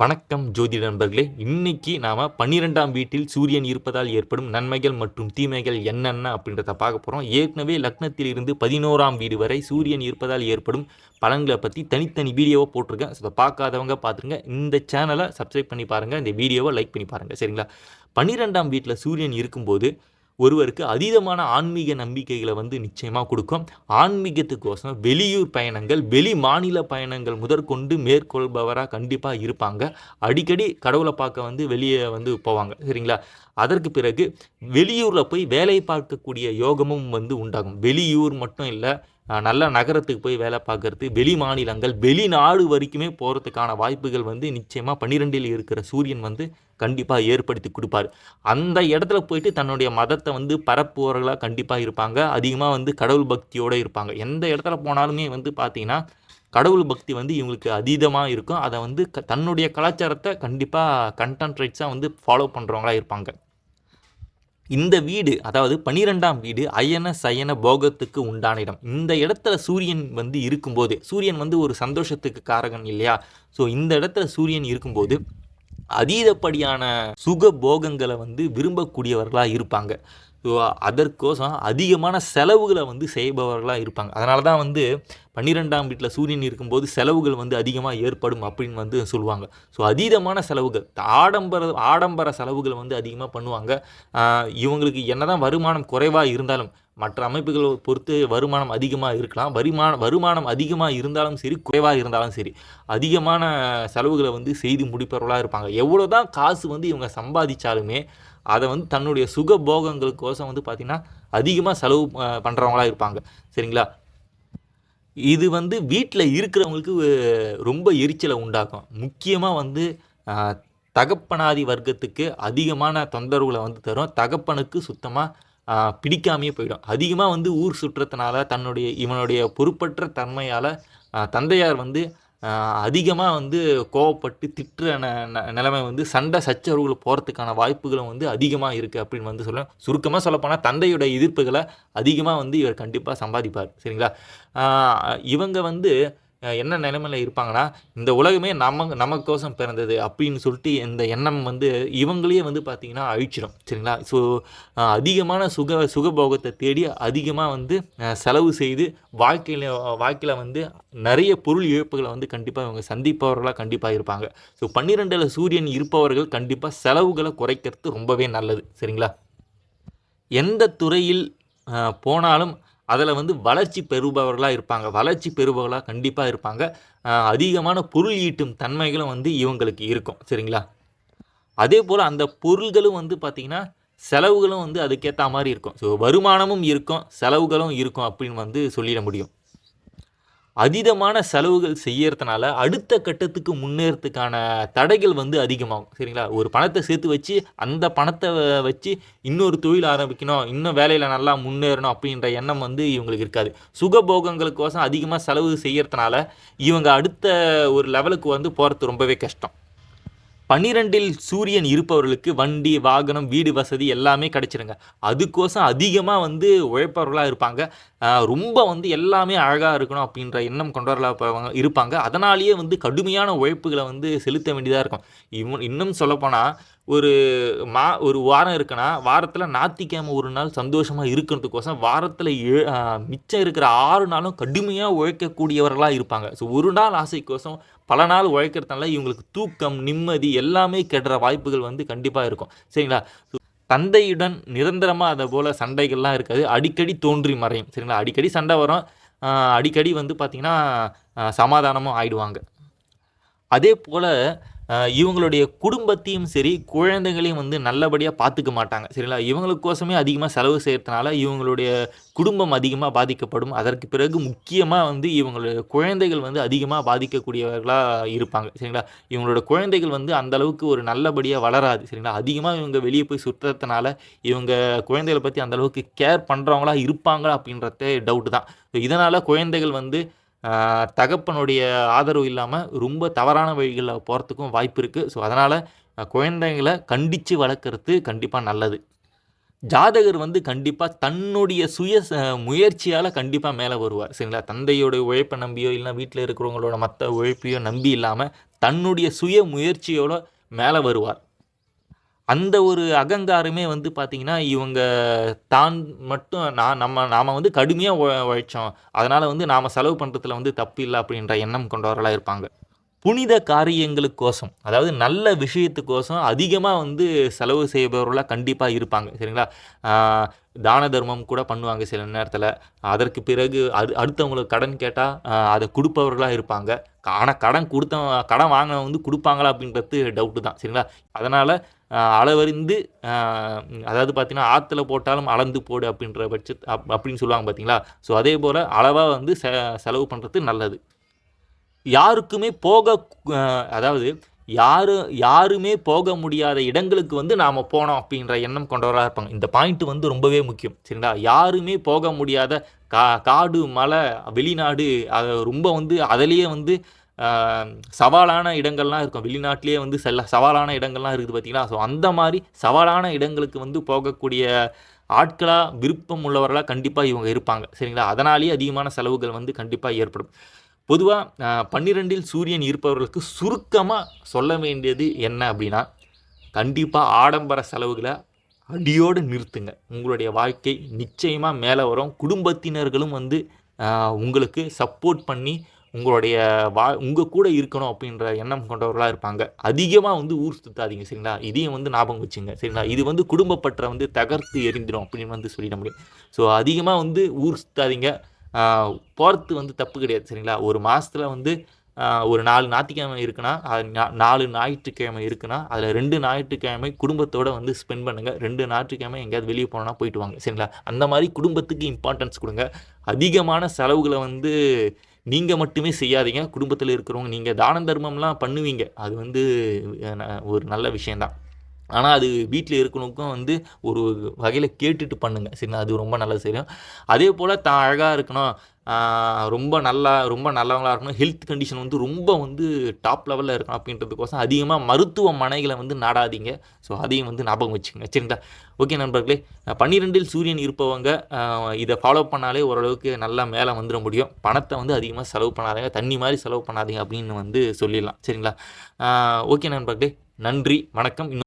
வணக்கம் ஜோதி நண்பர்களே. இன்னைக்கு நாம் பன்னிரெண்டாம் வீட்டில் சூரியன் இருப்பதால் ஏற்படும் நன்மைகள் மற்றும் தீமைகள் என்னென்ன அப்படின்றத பார்க்க போகிறோம் ஏற்கனவே லக்னத்தில் இருந்து பதினோராம் வீடு வரை சூரியன் இருப்பதால் ஏற்படும் பலன்களை பற்றி தனித்தனி வீடியோவை போட்டிருக்கேன். ஸோ அதை பார்க்காதவங்க பார்த்துருங்க. இந்த சேனலை சப்ஸ்கிரைப் பண்ணி பாருங்கள் இந்த வீடியோவை லைக் பண்ணி பாருங்கள் சரிங்களா? பன்னிரெண்டாம் வீட்டில் சூரியன் இருக்கும்போது ஒருவருக்கு அதீதமான ஆன்மீக நம்பிக்கைகளை வந்து நிச்சயமாக கொடுக்கும். ஆன்மீகத்துக்கோசம் வெளியூர் பயணங்கள் வெளி மாநில பயணங்கள் முதற்கொண்டு மேற்கொள்பவராக கண்டிப்பாக இருப்பாங்க. அடிக்கடி கடவுளை பார்க்க வந்து வெளியே வந்து போவாங்க சரிங்களா? அதற்கு பிறகு வெளியூரில் போய் வேலை பார்க்கக்கூடிய யோகமும் வந்து உண்டாகும். வெளியூர் மட்டும் இல்லை நல்ல நகரத்துக்கு போய் வேலை பார்க்கறது வெளி மாநிலங்கள் வெளிநாடு வரைக்குமே போகிறதுக்கான வாய்ப்புகள் வந்து நிச்சயமாக பன்னிரெண்டில் இருக்கிற சூரியன் வந்து கண்டிப்பாக ஏற்படுத்தி கொடுப்பார். அந்த இடத்துல போயிட்டு தன்னுடைய மதத்தை வந்து பரப்புவர்களாக கண்டிப்பாக இருப்பாங்க. அதிகமாக வந்து கடவுள் பக்தியோடு இருப்பாங்க. எந்த இடத்துல போனாலுமே வந்து பார்த்தீங்கன்னா கடவுள் பக்தி வந்து இவங்களுக்கு அதீதமாக இருக்கும். அதை வந்து க தன்னுடைய கலாச்சாரத்தை கண்டிப்பாக கண்டென்ட் ரைட்ஸாக வந்து ஃபாலோ பண்ணுறவங்களா இருப்பாங்க. இந்த வீடு அதாவது பன்னிரெண்டாம் வீடு அயன சயன போகத்துக்கு உண்டான இடம். இந்த இடத்துல சூரியன் வந்து இருக்கும்போது சூரியன் வந்து ஒரு சந்தோஷத்துக்கு காரகன் இல்லையா? ஸோ இந்த இடத்துல சூரியன் இருக்கும்போது அதீதப்படியான சுக போகங்களை வந்து விரும்பக்கூடியவர்களாக இருப்பாங்க. அதற்கோசம் அதிகமான செலவுகளை வந்து செய்பவர்களாக இருப்பாங்க. அதனால தான் வந்து பன்னிரெண்டாம் வீட்டில் சூரியன் இருக்கும்போது செலவுகள் வந்து அதிகமாக ஏற்படும் அப்படின்னு வந்து சொல்லுவாங்க. ஸோ அதீதமான செலவுகள் ஆடம்பர ஆடம்பர செலவுகள் வந்து அதிகமாக பண்ணுவாங்க. இவங்களுக்கு இவங்களுக்கு என்னதான் வருமானம் குறைவாக இருந்தாலும் மற்ற அமைப்புகளை பொறுத்து வருமானம் அதிகமாக இருக்கலாம். வருமான வருமானம் அதிகமாக இருந்தாலும் சரி குறைவாக இருந்தாலும் சரி அதிகமான செலவுகளை வந்து செய்து முடிப்பவர்களாக இருப்பாங்க. எவ்வளோ தான் காசு வந்து இவங்க சம்பாதிச்சாலுமே அதை வந்து தன்னுடைய சுக போகங்களுக்கோசம் வந்து பார்த்திங்கன்னா அதிகமாக செலவு பண்ணுறவங்களா இருப்பாங்க. சரிங்களா? இது வந்து வீட்டில் இருக்கிறவங்களுக்கு ரொம்ப எரிச்சலை உண்டாக்கும். முக்கியமாக வந்து தகப்பனாதி வர்க்கத்துக்கு அதிகமான தொந்தரவுகளை வந்து தரும். தகப்பனுக்கு சுத்தமாக பிடிக்காமையே போயிடும். அதிகமாக வந்து ஊர் சுற்றத்தினால தன்னுடைய இவனுடைய பொறுப்பற்ற தன்மையால் தந்தையார் வந்து அதிகமாக வந்து கோவப்பட்டு திட்டுற ந நிலைமை வந்து சண்டை சச்சரவுகள் போகிறதுக்கான வாய்ப்புகளும் வந்து அதிகமாக இருக்குது அப்படின்னு வந்து சொல்லுவேன் சுருக்கமாக சொல்லப்போனால் தந்தையோட எதிர்ப்புகளை அதிகமாக வந்து இவர் கண்டிப்பாக சம்பாதிப்பார். சரிங்களா? இவங்க வந்து என்ன நிலைமையில் இருப்பாங்கன்னா இந்த உலகமே நம்ம நமக்கோசம் பிறந்தது அப்படின்னு சொல்லிட்டு இந்த எண்ணம் வந்து இவங்களையே வந்து பார்த்திங்கன்னா அழிச்சிடும் சரிங்களா? ஸோ அதிகமான சுக சுகபோகத்தை தேடி அதிகமாக வந்து செலவு செய்து வாழ்க்கையில் வாழ்க்கையில் வந்து நிறைய பொருள் இழப்புகளை வந்து கண்டிப்பாக இவங்க சந்திப்பவர்களாக கண்டிப்பாக இருப்பாங்க. ஸோ பன்னிரெண்டில் சூரியன் இருப்பவர்கள் கண்டிப்பாக செலவுகளை குறைக்கிறது ரொம்பவே நல்லது சரிங்களா? எந்த துறையில் போனாலும் அதில் வந்து வளர்ச்சி பெறுபவர்களாக இருப்பாங்க. வளர்ச்சி பெறுபவர்களாக கண்டிப்பாக இருப்பாங்க. அதிகமான பொருள் ஈட்டும் தன்மைகளும் வந்து இவங்களுக்கு இருக்கும். சரிங்களா? அதே போல் அந்த பொருள்களும் வந்து பார்த்திங்கன்னா செலவுகளும் வந்து அதுக்கேற்ற மாதிரி இருக்கும். ஸோ வருமானமும் இருக்கும் செலவுகளும் இருக்கும் அப்படின்னு வந்து சொல்லிட முடியும். அதீதமான செலவுகள் செய்யறதுனால அடுத்த கட்டத்துக்கு முன்னேறதுக்கான தடைகள் வந்து அதிகமாகும். சரிங்களா? ஒரு பணத்தை சேர்த்து வச்சு அந்த பணத்தை வச்சு இன்னொரு தொழில் ஆரம்பிக்கணும் இன்னும் வேலையில் நல்லா முன்னேறணும் அப்படின்ற எண்ணம் வந்து இவங்களுக்கு இருக்காது. சுகபோகங்களுக்கோசம் அதிகமாக செலவு செய்யறதுனால இவங்க அடுத்த ஒரு லெவலுக்கு வந்து போகிறது ரொம்பவே கஷ்டம். பன்னிரெண்டில் சூரியன் இருப்பவர்களுக்கு வண்டி வாகனம் வீடு வசதி எல்லாமே கிடைச்சிருங்க. அதுக்கோசம் அதிகமாக வந்து உழைப்பவர்களாக இருப்பாங்க. ரொம்ப வந்து எல்லாமே அழகாக இருக்கணும் அப்படின்ற எண்ணம் கொண்டவர்களாக இருப்பாங்க. அதனாலேயே வந்து கடுமையான உழைப்புகளை வந்து செலுத்த வேண்டியதாக இருக்கும். இவன் இன்னும் சொல்லப்போனால் ஒரு மா ஒரு வாரம் இருக்குன்னா வாரத்தில் ஞாத்திக்கிழமை ஒரு நாள் சந்தோஷமாக இருக்கிறதுக்கோசம் வாரத்தில் மிச்சம் இருக்கிற ஆறு நாளும் கடுமையாக உழைக்கக்கூடியவர்களாக இருப்பாங்க. ஸோ ஒரு நாள் ஆசைக்கோசம் பல நாள் உழைக்கிறதுனால இவங்களுக்கு தூக்கம் நிம்மதி எல்லாமே கெடுற வாய்ப்புகள் வந்து கண்டிப்பாக இருக்கும். சரிங்களா? தந்தையுடன் நிரந்தரமாக அதை போல் சண்டைகள்லாம் இருக்காது. அடிக்கடி தோன்றி மறையும். சரிங்களா? அடிக்கடி சண்டை வரும். அடிக்கடி வந்து பார்த்திங்கன்னா சமாதானமும் ஆயிடுவாங்க. அதே போல் இவங்களுடைய குடும்பத்தையும் சரி குழந்தைகளையும் வந்து நல்லபடியாக பார்த்துக்க மாட்டாங்க. சரிங்களா? இவங்களுக்கோசமே அதிகமாக செலவு செய்கிறதுனால இவங்களுடைய குடும்பம் அதிகமாக பாதிக்கப்படும். அதற்கு பிறகு முக்கியமாக வந்து இவங்களுடைய குழந்தைகள் வந்து அதிகமாக பாதிக்கக்கூடியவர்களாக இருப்பாங்க. சரிங்களா? இவங்களோட குழந்தைகள் வந்து அந்த அளவுக்கு ஒரு நல்லபடியாக வளராது. சரிங்களா? அதிகமாக இவங்க வெளியே போய் சுற்றுறதுனால இவங்க குழந்தைகளை பற்றி அந்தளவுக்கு கேர் பண்ணுறவங்களா இருப்பாங்களா அப்படின்றதே டவுட் தான். இதனால் குழந்தைகள் வந்து தகப்பனுடைய ஆதரவு இல்லாமல் ரொம்ப தவறான வழிகளில் போகிறதுக்கும் வாய்ப்பு இருக்குது ஸோ அதனால் குழந்தைங்களை கண்டித்து வளர்க்குறது கண்டிப்பாக நல்லது. ஜாதகர் வந்து கண்டிப்பாக தன்னுடைய சுய முயற்சியால் கண்டிப்பாக மேலே வருவார். சரிங்களா? தந்தையோட உழைப்பை நம்பியோ இல்லைன்னா வீட்டில் இருக்கிறவங்களோட மற்ற உழைப்பையோ நம்பி இல்லாமல் தன்னுடைய சுய முயற்சியோட மேலே வருவார். அந்த ஒரு அகங்காரமே வந்து பார்த்திங்கன்னா இவங்க தான் மட்டும் நான் நம்ம நாம் வந்து கடுமையாக உழைச்சோம். அதனால் வந்து நாம் செலவு பண்ணுறதுல வந்து தப்பு இல்லை அப்படின்ற எண்ணம் கொண்டவர்களாக இருப்பாங்க. புனித காரியங்களுக்கோசம் அதாவது நல்ல விஷயத்துக்கோசம் அதிகமாக வந்து செலவு செய்பவர்களாக கண்டிப்பாக இருப்பாங்க சரிங்களா? தான தர்மம் கூட பண்ணுவாங்க சில நேரத்தில். அதற்கு பிறகு அது அடுத்தவங்களுக்கு கடன் கேட்டால் அதை கொடுப்பவர்களாக இருப்பாங்க. ஆனால் கடன் கொடுத்த கடன் வாங்கினவங்க வந்து கொடுப்பாங்களா அப்படின்றது டவுட்டு தான் சரிங்களா? அதனால் அளவறிந்து அதாவது பார்த்திங்கன்னா ஆற்றுல போட்டாலும் அளந்து போடு அப்படின்ற பட்ச அப் அப்படின்னு சொல்லுவாங்க பார்த்தீங்களா ஸோ அதே போல் அளவாக வந்து செ செலவு பண்ணுறது நல்லது. யாருக்குமே போக அதாவது யாரு யாருமே போக முடியாத இடங்களுக்கு வந்து நாம் போனோம் அப்படின்ற எண்ணம் கொண்டவராக இருப்பாங்க. இந்த பாயிண்ட் வந்து ரொம்பவே முக்கியம். சரிங்களா? யாருமே போக முடியாத கா காடு மலை வெளிநாடு அதை ரொம்ப வந்து அதிலேயே வந்து சவாலான இடங்கள்லாம் இருக்கும். வெளிநாட்டிலேயே வந்து செல்ல சவாலான இடங்கள்லாம் இருக்குது பார்த்தீங்களா? ஸோ அந்த மாதிரி சவாலான இடங்களுக்கு வந்து போகக்கூடிய ஆட்களாக விருப்பம் உள்ளவர்களாக கண்டிப்பாக இவங்க இருப்பாங்க. சரிங்களா? அதனாலேயே அதிகமான செலவுகள் வந்து கண்டிப்பாக ஏற்படும். பொதுவாக பன்னிரெண்டில் சூரியன் இருப்பவர்களுக்கு சுருக்கமாக சொல்ல வேண்டியது என்ன அப்படின்னா கண்டிப்பாக ஆடம்பர செலவுகளை அடியோடு நிறுத்துங்க. உங்களுடைய வாழ்க்கை நிச்சயமாக மேலே வரும். குடும்பத்தினர்களும் வந்து உங்களுக்கு சப்போர்ட் பண்ணி உங்களுடைய வா உங்கள் கூட இருக்கணும் அப்படின்ற எண்ணம் கொண்டவர்களாக இருப்பாங்க. அதிகமாக வந்து ஊர் சுத்தாதீங்க சரிங்களா? இதையும் வந்து ஞாபகம் வச்சுங்க சரிங்களா? இது வந்து குடும்பப்பற்றை வந்து தகர்த்து எரிந்திடும் அப்படின்னு வந்து சொல்லிட முடியும். ஸோ அதிகமாக வந்து ஊர் சுத்தாதீங்க. போகிறது வந்து தப்பு கிடையாது சரிங்களா? ஒரு மாதத்தில் வந்து ஒரு நாலு ஞாயிற்றுக்கிழமை இருக்குன்னா அது நாலு ஞாயிற்றுக்கிழமை இருக்குன்னா அதில் ரெண்டு ஞாயிற்றுக்கிழமை குடும்பத்தோடு வந்து ஸ்பெண்ட் பண்ணுங்கள் ரெண்டு ஞாயிற்றுக்கிழமை எங்கேயாவது வெளியே போனோன்னா போயிட்டு வாங்க சரிங்களா? அந்த மாதிரி குடும்பத்துக்கு இம்பார்ட்டன்ஸ் கொடுங்க. அதிகமான செலவுகளை வந்து நீங்கள் மட்டுமே செய்யாதீங்க. குடும்பத்தில் இருக்கிறவங்க நீங்கள் தான தர்மம்லாம் பண்ணுவீங்க. அது வந்து ந- ஒரு நல்ல விஷயந்தான் ஆனால் அது வீட்டில் இருக்கணுக்கும் வந்து ஒரு வகையில் கேட்டுட்டு பண்ணுங்க. சரி அது ரொம்ப நல்லது செய்யும் அதே போல் தான் அழகாக இருக்கணும். ரொம்ப நல்லா ரொம்ப நல்லவங்களாக இருக்கணும். ஹெல்த் கண்டிஷன் வந்து ரொம்ப வந்து டாப் லெவலில் இருக்கணும் அப்படின்றதுக்கோசம் அதிகமாக மருத்துவமனைகளை வந்து நாடாதீங்க. ஸோ அதையும் வந்து ஞாபகம் வச்சுக்கோங்க. சரிங்களா? ஓகே நண்பர்களே பன்னிரெண்டில் சூரியன் இருப்பவங்க இதை ஃபாலோ பண்ணாலே ஓரளவுக்கு நல்லா மேலே வந்துட முடியும். பணத்தை வந்து அதிகமாக செலவு பண்ணாதீங்க. தண்ணி மாதிரி செலவு பண்ணாதீங்க அப்படின்னு வந்து சொல்லிடலாம். சரிங்களா? ஓகே நண்பர்களே நன்றி வணக்கம். இன்னும்